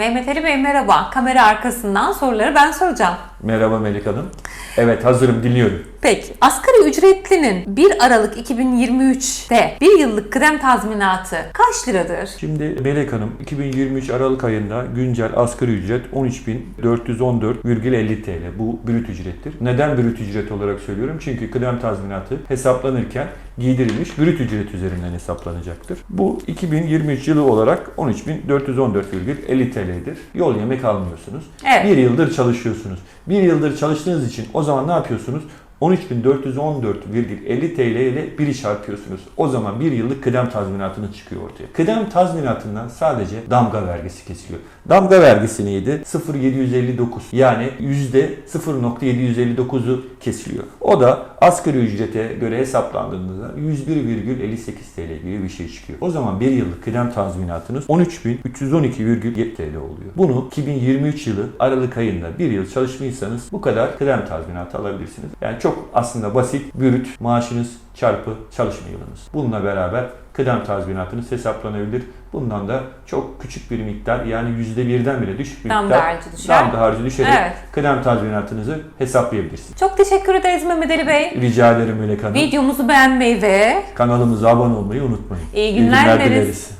Mehmet Ali Bey merhaba. Kamera arkasından soruları ben soracağım. Merhaba Melek Hanım. Evet hazırım dinliyorum. Peki asgari ücretlinin 1 Aralık 2023'te bir yıllık kıdem tazminatı kaç liradır? Şimdi Melek Hanım 2023 Aralık ayında güncel asgari ücret 13.414,50 TL. Bu brüt ücrettir. Neden brüt ücret olarak söylüyorum? Çünkü kıdem tazminatı hesaplanırken giydirilmiş brüt ücret üzerinden hesaplanacaktır. Bu 2023 yılı olarak 13.414,50 TL'dir. Yol yemek almıyorsunuz. Evet. Bir yıldır çalışıyorsunuz. Bir yıldır çalıştığınız için o zaman ne yapıyorsunuz? 13.414,50 TL ile 1'i çarpıyorsunuz. O zaman bir yıllık kıdem tazminatınız çıkıyor ortaya. Kıdem tazminatından sadece damga vergisi kesiliyor. Damga vergisi neydi? 0.759 yani %0.759'u kesiliyor. O da asgari ücrete göre hesaplandığında 101,58 TL gibi bir şey çıkıyor. O zaman bir yıllık kıdem tazminatınız 13.312,7 TL oluyor. Bunu 2023 yılı Aralık ayında bir yıl çalışmışsanız bu kadar kıdem tazminatı alabilirsiniz. Yani çok aslında basit, bürüt, maaşınız çarpı çalışma yılınız. Bununla beraber kıdem tazminatınız hesaplanabilir. Bundan da çok küçük bir miktar yani %1'den bile düşük bir Damga miktar harcı düşer. harcı düşerek Evet. kıdem tazminatınızı hesaplayabilirsiniz. Çok teşekkür ederiz Mehmet Ali Bey. Rica ederim Melek Hanım. Videomuzu beğenmeyi ve Kanalımıza abone olmayı unutmayın. İyi günler dileriz. dileriz.